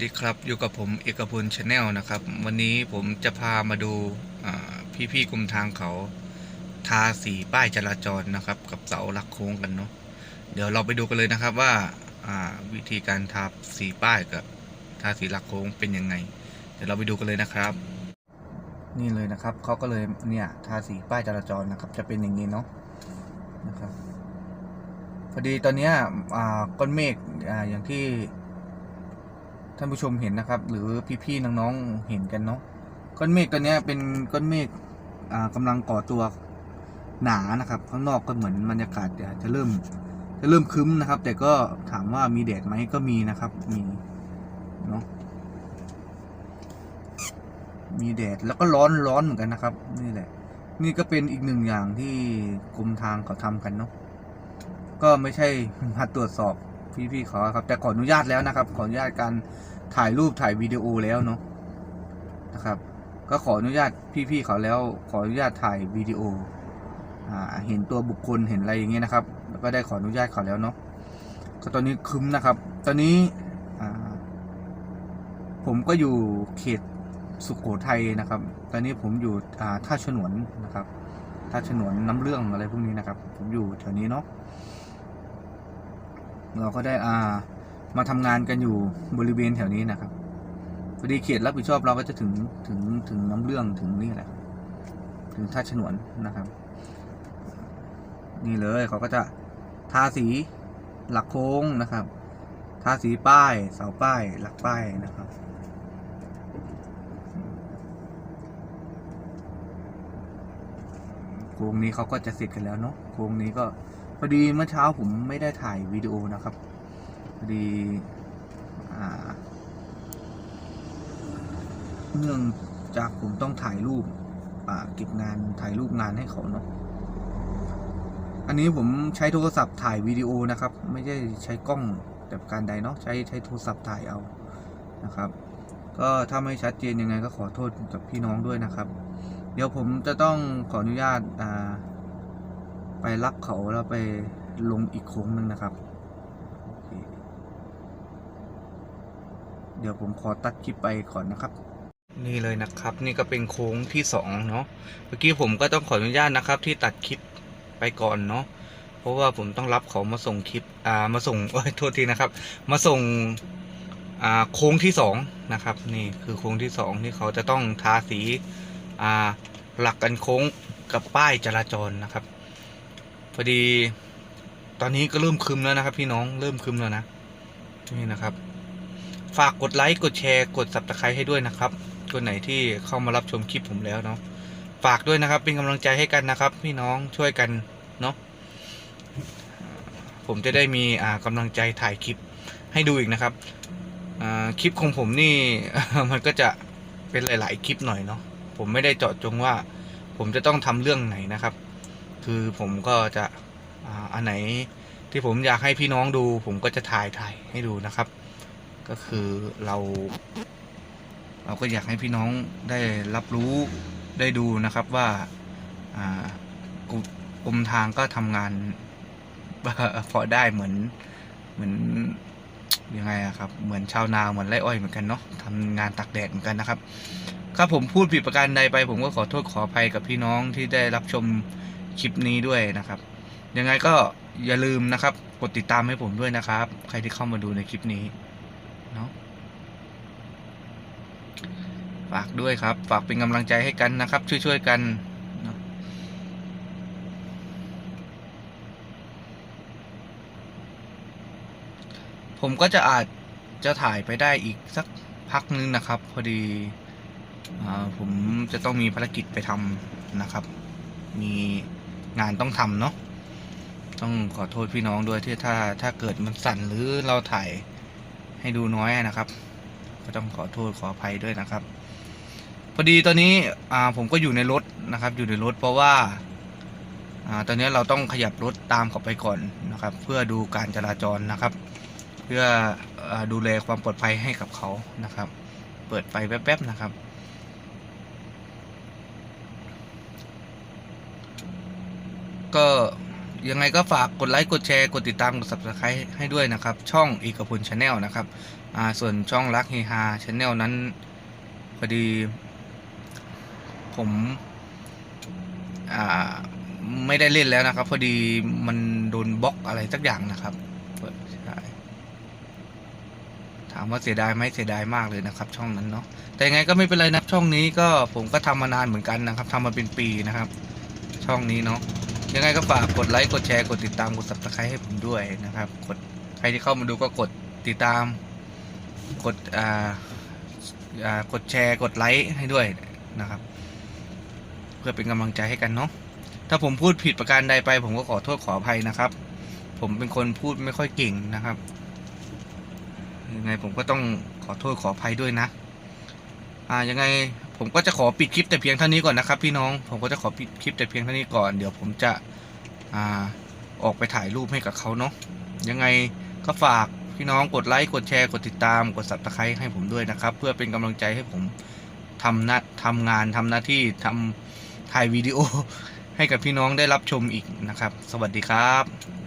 วัสดีครับอยู่กับผมเอกพลชาแนลนะครับ วันนี้ผมจะพามาดูพี่ๆกรมทางเขาทาสีป้ายจราจรนะครับ กับเสาหลักโค้งกันเนาะเดี๋ยวเราไปดูกันเลยนะครับว่าวิธีการทาสีป้ายกับทาสีหลักโค้งเป็นยังไง เดี๋ยวเราไปดูกันเลยนะครับ นี่เลยนะครับเขาก็เลยเนี่ยทาสีป้ายจราจรนะครับ จะเป็นอย่างนี้เนาะนะครับพอดีตอนเนี้ยก้อนเมฆออย่างที่ ท่านผู้ชมเห็นนะครับ หรือพี่ๆน้องๆเห็นกันเนาะก้อนเมฆตัวนี้เป็นก้อนเมฆอ่ากำลังก่อตัวหนานะครับ ข้างนอกก็เหมือนบรรยากาศจะเริ่มจะเริ่มคึ้มนะครับ แต่ก็ถามว่ามีแดดไหมก็มีนะครับมีเนาะมีแดดแล้วก็ร้อนร้อนเหมือนกันนะครับ นี่แหละ นี่ก็เป็นอีกหนึ่งอย่างที่กรมทางเขาทำกันเนาะก็ไม่ใช่มาตรวจสอบ พี่ๆเขาครับ แต่ขออนุญาตแล้วนะครับ ขออนุญาตการถ่ายรูปถ่ายวิดีโอแล้วเนาะนะครับ ก็ขออนุญาตพี่ๆเขาแล้ว ขออนุญาตถ่ายวิดีโออ่าเห็นตัวบุคคลเห็นอะไรอย่างเงี้ยนะครับ แล้วก็ได้ขออนุญาตเขาแล้วเนาะก็ตอนนี้คึมนะครับ ตอนนี้อ่าผมก็อยู่เขตสุขโขทัยนะครับ ตอนนี้ผมอยู่อ่าท่าฉนวนนะครับท่าฉนวนน้ำเรื่องอะไรพวกนี้นะครับ ผมอยู่แถวนี้เนาะ เราก็ได้อ่ามาทำงานกันอยู่บริเวณแถวนี้นะครับพอดีเขตรับผิดชอบเราก็จะถึงถึงถึงน้ำเรื่องถึงนี่แหละ ถึงท่าฉนวนนะครับ นี่เลยเขาก็จะทาสีหลักโค้งนะครับ ทาสีป้ายเสาป้ายหลักป้ายนะครับโค้งนี้เขาก็จะเสร็จกันแล้วเนาะโค้งนี้ก็ พอดีเมื่อเช้าผมไม่ได้ถ่ายวิดีโอนะครับ พอดีอเนื่องจากผมต้องถ่ายรูปเก็บงานถ่ายรูปงานให้เขาเนาะอันนี้ผมใช้โทรศัพท์ถ่ายวิดีโอนะครับ ไม่ใช่ใช้กล้องแบบการใดเนาะใช้ใช้โทรศัพท์ถ่ายเอานะครับ ก็ถ้าไม่ชัดเจนยังไงก็ขอโทษกับพี่น้องด้วยนะครับ เดี๋ยวผมจะต้องขออนุญาตอ่า ไปรับเขาแล้วไปลงอีกโค้งหนึ่งนะครับ เดี๋ยวผมขอตัดคลิปไปก่อนนะครับ นี่เลยนะครับ นี่ก็เป็นโค้งที่สองเนาะเมื่อกี้ผมก็ต้องขออนุญาตนะครับ ที่ตัดคลิปไปก่อนเนาะเพราะว่าผมต้องรับเขามาส่งคลิปอ่ามาส่งโอ้ยโทษทีนะครับ มาส่งอ่าโค้งที่สองนะครับ นี่คือโค้งที่สองที่เขาจะต้องทาสีอ่าหลักกันโค้งกับป้ายจราจรนะครับ อดี ตอนนี้ก็เริ่มคึมแล้วนะครับ พี่น้องเริ่มคึมแล้วนะนี่นะครับ ฝากกดไลค์กดแชร์กด subscribe ให้ด้วยนะครับคนไหนที่เข้ามารับชมคลิปผมแล้วเนาะฝากด้วยนะครับ เป็นกำลังใจให้กันนะครับ พี่น้องช่วยกันเนาะผมจะได้มีอ่ากำลังใจถ่ายคลิปให้ดูอีกนะครับคลิปของผมนี่มันก็จะเป็นหลาย ๆ คลิปหน่อยเนาะผมไม่ได้เจาะจงว่า ผมจะต้องทำเรื่องไหนนะครับ คือผมก็จะอ่าอันไหนที่ผมอยากให้พี่น้องดู ผมก็จะถ่ายถ่ายให้ดูนะครับ ก็คือเรา เราก็อยากให้พี่น้องได้รับรู้ได้ดูนะครับว่าอ่ากรมกรมทางก็ทำงานพอได้เหมือนเหมือนยังไงอะครับเหมือนชาวนาเหมือนไร่อ้อยเหมือนกันเนาะทำงานตักแดดเหมือนกันนะครับถ้าผมพูดผิดประการใดไป ผมก็ขอโทษขออภัยกับพี่น้องที่ได้รับชม คลิปนี้ด้วยนะครับ ยังไงก็อย่าลืมนะครับ กดติดตามให้ผมด้วยนะครับ ใครที่เข้ามาดูในคลิปนี้เนาะฝากด้วยครับ ฝากเป็นกำลังใจให้กันนะครับ ช่วยๆกันผมก็จะอาจจะถ่ายไปได้อีกสักพักนึงนะครับ พอดีอผมจะต้องมีภารกิจไปทำนะครับ มี งานต้องทำเนาะต้องขอโทษพี่น้องด้วยที่ถ้าถ้าเกิดมันสั่นหรือเราถ่ายให้ดูน้อยนะครับ ก็ต้องขอโทษขออภัยด้วยนะครับ พอดีตอนนี้ผมก็อยู่ในรถนะครับ อยู่ในรถเพราะว่าอตอนนี้เราต้องขยับรถตามเขาไปก่อนนะครับ เพื่อดูการจราจรนะครับ เพื่ออดูแลความปลอดภัยให้กับเขานะครับ เปิดไฟแป๊บๆนะครับ ก็ยังไงก็ฝากกดไลค์กดแชร์กดติดตามกด subscribe ให้ด้วยนะครับ ช่องเอกพลชาแนลนะครับอ่าส่วนช่องรักเฮฮาชาแนลนั้นพอดี ผมอ่าไม่ได้เล่นแล้วนะครับ พอดีมันโดนบล็อกอะไรสักอย่างนะครับใช่ถามว่าเสียดายไหมเสียดายมากเลยนะครับ ช่องนั้นเนาะแต่ยังไงก็ไม่เป็นไรนะช่องนี้ก็ผมก็ทำมานานเหมือนกันนะครับทำมาเป็นปีนะครับ ช่องนี้เนาะ ยังไงก็ฝากกดไลค์กดแชร์กดติดตามกด subscribe ให้ผมด้วยนะครับ กดใครที่เข้ามาดูก็กดติดตาม กดอ่าอ่ากดแชร์กดไลค์ให้ด้วยนะครับ เพื่อเป็นกำลังใจให้กันเนาะถ้าผมพูดผิดประการใดไป ผมก็ขอโทษขออภัยนะครับ ผมเป็นคนพูดไม่ค่อยเก่งนะครับยังไงผมก็ต้องขอโทษขออภัยด้วยนะ อ่ายังไง ผมก็จะขอปิดคลิปแต่เพียงเท่านี้ก่อนนะครับ พี่น้อง ผมก็จะขอปิดคลิปแต่เพียงเท่านี้ก่อน เดี๋ยวผมจะอ่าออกไปถ่ายรูปให้กับเขาเนาะ ยังไงก็ฝากพี่น้องกดไลค์ กดแชร์ กดติดตาม กด subscribe ให้ผมด้วยนะครับ เพื่อเป็นกำลังใจให้ผมทำหน้าทำงานทำหน้าที่ทำถ่ายวิดีโอให้กับพี่น้องได้รับชมอีกนะครับ สวัสดีครับ